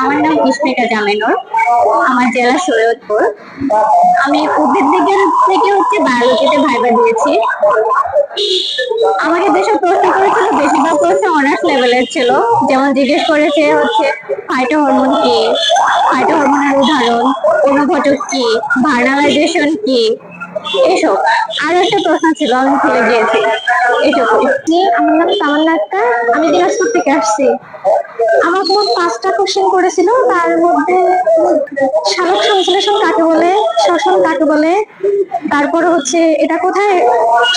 আমার নাম ইসমিকা জামিনুর। আমার জেলা সৈয়দপুর। আমি উদ্ভিদ বিজ্ঞান থেকে হচ্ছে বায়োলজিতে ভাইবা দিয়েছি। আমাকে যেসব প্রশ্ন করেছিল, বেশিরভাগ প্রশ্ন অনার্স লেভেলের ছিল। যেমন জিজ্ঞেস করেছে হচ্ছে ফাইটো হরমোন কি? ফাইটো হরমোনের উদাহরণ অনুঘটক কি? ভার্নালাইজেশন কি? এসব। আর একটা প্রশ্ন ছিল, আমি ভুলে গিয়েছি। এসব আমার নাম তামান্না আমি দিনাজপুর থেকে আসছি। আমার পাঁচটা কোশ্চেন করেছিল, তার মধ্যে শালক সংশ্লেষণ কাকে বলে শ্বসন কাকে বলে, তারপর হচ্ছে এটা কোথায়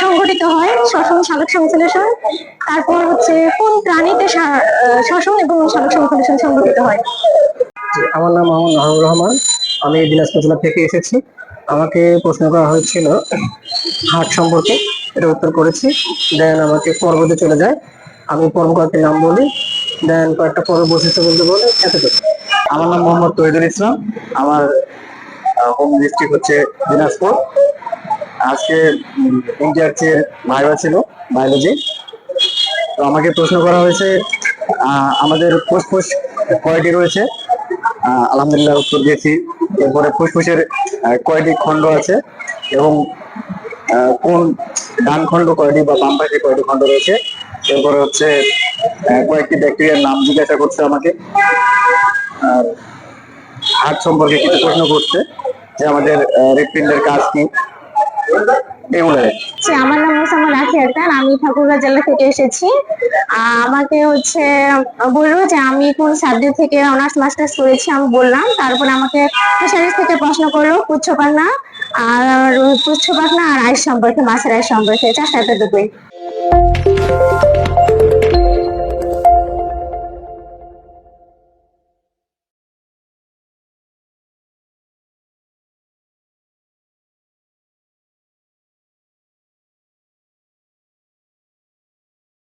সংঘটিত হয় শ্বসন সংশ্লেষণ তারপর হচ্ছে কোন প্রাণীতে শ্বসন এবং সংশ্লেষণ সংঘটিত হয়? আমার নাম মোহাম্মদ রহমান, আমি দিনাজপুর জেলা থেকে এসেছি। আমাকে প্রশ্ন করা হয়েছিল, হাট সম্পর্কে, এটা উত্তর করেছি। দেন আমাকে পর্বতে চলে যায়। আমি পর্ব নাম বলি। দেন কয়েকটা পর্ব বৈশিষ্ট্য বলতে বলে এতটুকু। আমার নাম মোহাম্মদ তহিদুল ইসলাম। আমার হোম ডিস্ট্রিক্ট হচ্ছে দিনাজপুর। আজকে ইন্টারচের ভাইবা ছিল বায়োলজি তো আমাকে প্রশ্ন করা হয়েছে আমাদের ফুসফুস কয়টি রয়েছে? আলহামদুলিল্লাহ উত্তর দিয়েছি। এরপরে ফুসফুসের কয়টি খণ্ড আছে? এবং কোন ডান খণ্ড কয়টি বা বাম পাশে কয়টি খণ্ড রয়েছে? এরপরে হচ্ছে কয়েকটি ব্যাকটেরিয়ার নাম জিজ্ঞাসা করছে আমাকে। আর হার্ট সম্পর্কে কিছু প্রশ্ন করছে যে আমাদের হৃৎপিণ্ডের কাজ কি? এগুলো। হচ্ছে আমার নাম মোসাম্মদ রাখি আক্তার আমি ঠাকুরগাঁ জেলা থেকে এসেছি। আমাকে হচ্ছে, বলল যে আমি কোন সাবজেক্ট থেকে অনার্স, মাস্টার্স করেছি, আমি বললাম। তারপর আমাকে ফিশারিজ থেকে প্রশ্ন করল, পুচ্ছপাখনা আর পুচ্ছপাখনা আর আইস সম্পর্কে, মাছের আইস সম্পর্কে চারটা এতটুকুই